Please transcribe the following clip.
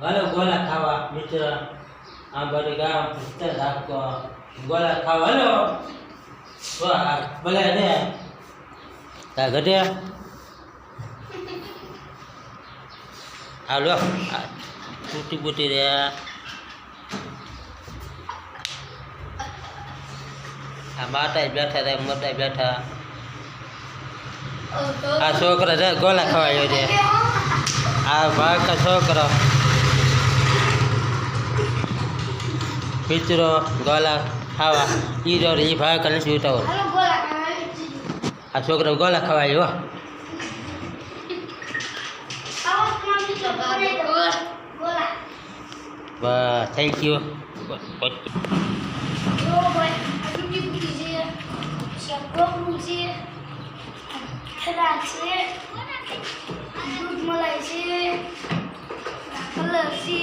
હાલો ગોલા ખાવા મિત્ર આ બધું ગામ ભૂસ્તર રાખો ગોલા ખાવા હલો. ભલે ને તા ઘટે હાલો. તૂટી બૂટી રહ્યા. આ માતા બેઠા હતા મોટા બેઠા. આ છોકરો છે ગોલા ખવાયો છે. આ ભાગ છોકરો. મિત્રો ગોલા ખાવા. ઈ જો ઈ ભાગ કરે છે ઉતાવો આ છોકરો ગોલા ખવાયો હો. બસ થઈ ગયું મલાઈ છે. કલર છે.